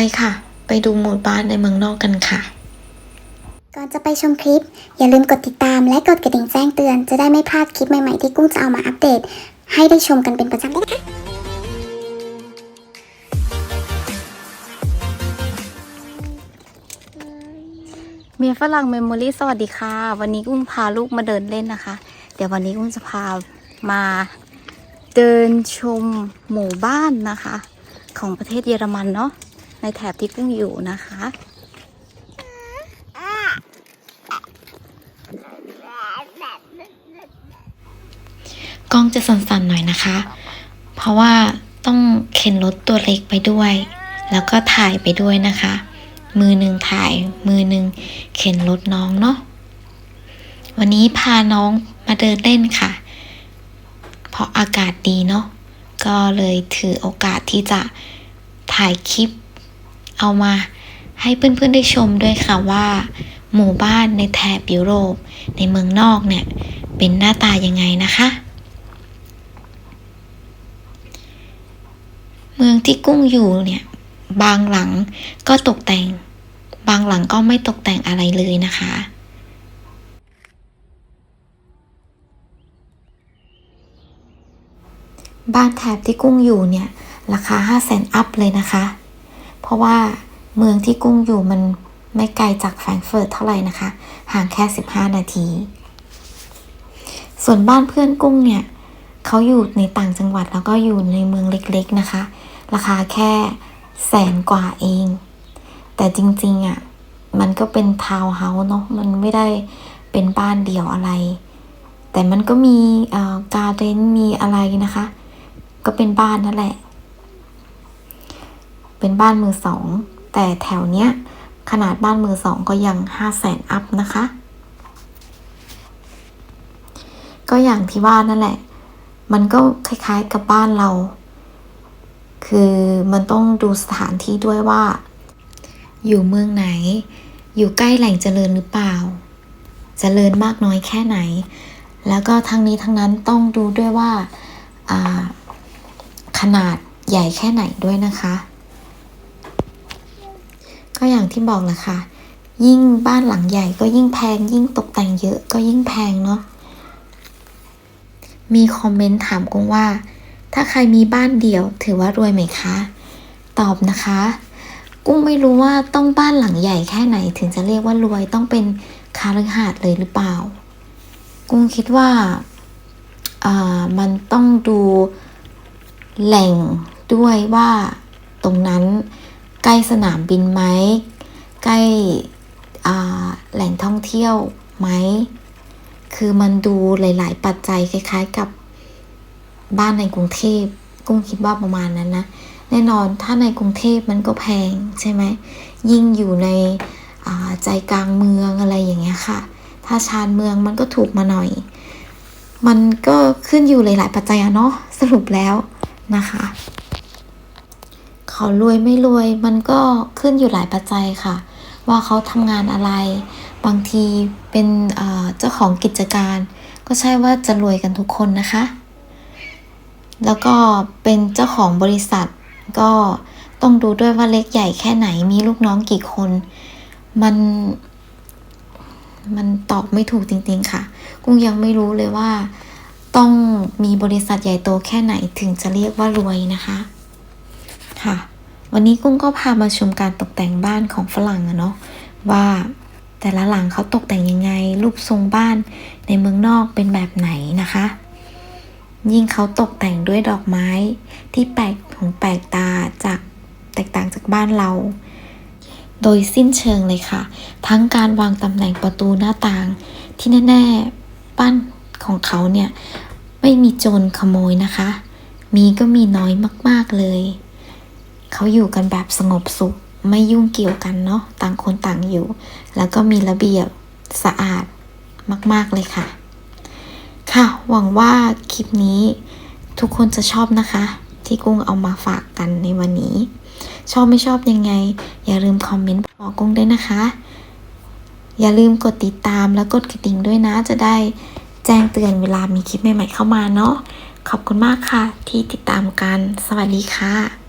ไปค่ะ ไปดูหมู่บ้านในเมืองนอกกันค่ะ ก่อนจะไปชมคลิป อย่าลืมกดติดตามและกดกระดิ่งแจ้งเตือน จะได้ไม่พลาดคลิปใหม่ๆที่กุ้งจะเอามาอัปเดต ให้ได้ชมกันเป็นประจำด้วยนะคะเมียฝรั่งเมมโมรี่สวัสดีค่ะ วันนี้กุ้งพาลูกมาเดินเล่นนะคะ เดี๋ยววันนี้กุ้งจะพามาเดินชมหมู่บ้านนะคะ ของประเทศเยอรมันเนาะใน แถบที่กุ้งอยู่นะคะกล้องจะสั่นๆหน่อยนะคะ เพราะว่าต้องเข็นรถตัวเล็กไปด้วย แล้วก็ถ่ายไปด้วยนะคะ มือหนึ่งถ่ายมือหนึ่งเข็นรถน้องเนาะวันนี้พาน้องมาเดินเล่นค่ะ เพราะอากาศดีเนาะก็เลยถือโอกาสที่จะถ่ายคลิป เอามาให้เพื่อนๆได้ชมด้วยค่ะว่า หมู่บ้านในแถบยุโรป ในเมืองนอกเนี่ย เป็นหน้าตายังไงนะคะ เมืองที่กุ้งอยู่เนี่ย บางหลังก็ตกแต่ง บางหลังก็ไม่ตกแต่งอะไรเลยนะคะบ้านแถบที่กุ้งอยู่เนี่ย ราคา 5 0 0แสนอัพเลยนะคะ เพราะว่าเมืองที่กุ้งอยู่มันไม่ไกลจากแฟรงก์เฟิร์ตเท่าไหร่นะคะ ห่างแค่ 15 นาที ส่วนบ้านเพื่อนกุ้งเนี่ยเขาอยู่ในต่างจังหวัดแล้วก็อยู่ในเมืองเล็กๆนะคะ ราคาแค่แสนกว่าเอง แต่จริงๆอะ่ะมันก็เป็นทาวน์เฮาส์เนาะมันไม่ได้เป็นบ้านเดี่ยวอะไร แต่มันก็มีอ่อการเดนมีอะไรนะคะ ก็เป็นบ้านนั่นแหละ เป็นบ้านมือสอง แต่แถวเนี้ยขนาดบ้านมือสองก็ยังห้าแสนอัพนะคะ ก็อย่างที่ว่านั่นแหละ มันก็คล้ายๆกับบ้านเรา คือมันต้องดูสถานที่ด้วยว่า อยู่เมืองไหน อยู่ใกล้แหล่งเจริญหรือเปล่า เจริญมากน้อยแค่ไหน แล้วก็ทั้งนี้ทั้งนั้นต้องดูด้วยว่าอ่าขนาดใหญ่แค่ไหนด้วยนะคะ ก็อย่างที่บอกแหละค่ะ ยิ่งบ้านหลังใหญ่ก็ยิ่งแพง ยิ่งตกแต่งเยอะก็ยิ่งแพงเนาะ มีคอมเมนต์ถามกุ้งว่า ถ้าใครมีบ้านเดี่ยว ถือว่ารวยไหมคะ ตอบนะคะ กุ้งไม่รู้ว่าต้องบ้านหลังใหญ่แค่ไหนถึงจะเรียกว่ารวยต้องเป็นคาฤหาสน์เลยหรือเปล่า กุ้งคิดว่าอ่ามันต้องดูแหล่งด้วยว่าตรงนั้น ใกล้สนามบินไหมใกล้แหล่งท่องเที่ยวไหม คือมันดูหลาย ๆ ปัจจัยคล้าย ๆ กับบ้านในกรุงเทพกุ้งคิดว่าประมาณนั้นนะ แน่นอนถ้าในกรุงเทพมันก็แพงใช่ไหม ยิ่งอยู่ในใจกลางเมืองอะไรอย่างเงี้ยค่ะ ถ้าชานเมืองมันก็ถูกมาหน่อย มันก็ขึ้นอยู่หลาย ๆ ปัจจัยอะเนาะสรุปแล้วนะคะ เขารวยไม่รวยมันก็ขึ้นอยู่หลายปัจจัยค่ะ ว่าเขาทำงานอะไร บางทีเป็นเอ่อเจ้าของกิจการ ก็ใช่ว่าจะรวยกันทุกคนนะคะ แล้วก็เป็นเจ้าของบริษัท ก็ต้องดูด้วยว่าเล็กใหญ่แค่ไหนมีลูกน้องกี่คน มัน มันตอบไม่ถูกจริงๆค่ะ กุ้งยังไม่รู้เลยว่า ต้องมีบริษัทใหญ่โตแค่ไหนถึงจะเรียกว่ารวยนะคะ ค่ะ วันนี้กุ้งก็พามาชมการตกแต่งบ้านของฝรั่งอะเนาะว่าแต่ละหลังเขาตกแต่งยังไง รูปทรงบ้านในเมืองนอกเป็นแบบไหนนะคะ ยิ่งเขาตกแต่งด้วยดอกไม้ ที่แปลกหูแปลกตาจากแตกต่างจากบ้านเรา โดยสิ้นเชิงเลยค่ะ ทั้งการวางตำแหน่งประตูหน้าต่าง ที่แน่ๆบ้านของเขาเนี่ย ไม่มีโจรขโมยนะคะ มีก็มีน้อยมากๆเลย เขาอยู่กันแบบสงบสุข ไม่ยุ่งเกี่ยวกันเนาะต่างคนต่างอยู่ แล้วก็มีระเบียบสะอาดมาก ๆ เลยค่ะ ค่ะ หวังว่าคลิปนี้ทุกคนจะชอบนะคะ ที่กุ้งเอามาฝากกันในวันนี้ ชอบไม่ชอบยังไง อย่าลืมคอมเมนต์บอกกุ้งด้วยนะคะ อย่าลืมกดติดตามและกดกระดิ่งด้วยนะ จะได้แจ้งเตือนเวลามีคลิปใหม่ๆเข้ามาเนาะขอบคุณมากค่ะที่ติดตามกัน สวัสดีค่ะ